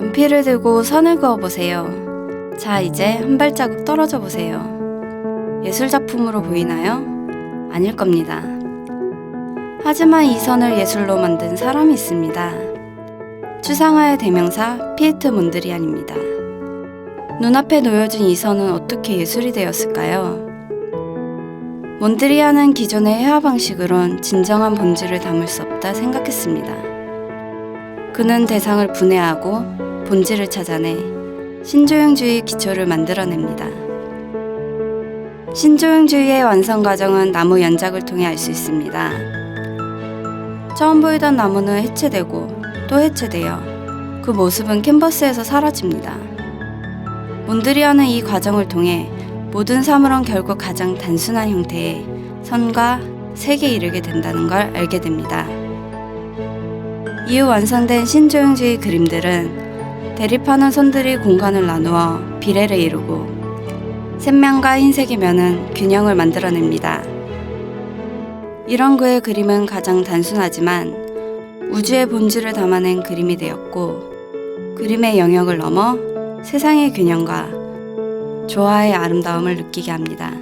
연필을 들고 선을 그어 보세요. 자, 이제 한 발자국 떨어져 보세요. 예술 작품으로 보이나요? 아닐 겁니다. 하지만 이 선을 예술로 만든 사람이 있습니다. 추상화의 대명사 피에트 몬드리안입니다. 눈앞에 놓여진 이 선은 어떻게 예술이 되었을까요? 몬드리안은 기존의 회화 방식으론 진정한 본질을 담을 수 없다 생각했습니다. 그는 대상을 분해하고 본질을 찾아내 신조형주의 기초를 만들어냅니다. 신조형주의의 완성 과정은 나무 연작을 통해 알 수 있습니다. 처음 보이던 나무는 해체되고 또 해체되어 그 모습은 캔버스에서 사라집니다. 몬드리안은 이 과정을 통해 모든 사물은 결국 가장 단순한 형태의 선과 색에 이르게 된다는 걸 알게 됩니다. 이후 완성된 신조형주의 그림들은 대립하는 선들이 공간을 나누어 비례를 이루고 샘면과 흰색의 면은 균형을 만들어냅니다. 이런 그의 그림은 가장 단순하지만 우주의 본질을 담아낸 그림이 되었고 그림의 영역을 넘어 세상의 균형과 조화의 아름다움을 느끼게 합니다.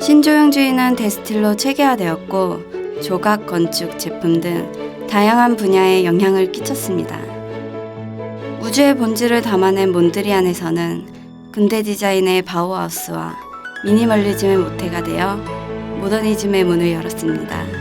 신조형 주의는 데스틸로 체계화되었고 조각, 건축, 제품 등 다양한 분야에 영향을 끼쳤습니다. 우주의 본질을 담아낸 몬드리안에서는 근대 디자인의 바우하우스와 미니멀리즘의 모태가 되어 모더니즘의 문을 열었습니다.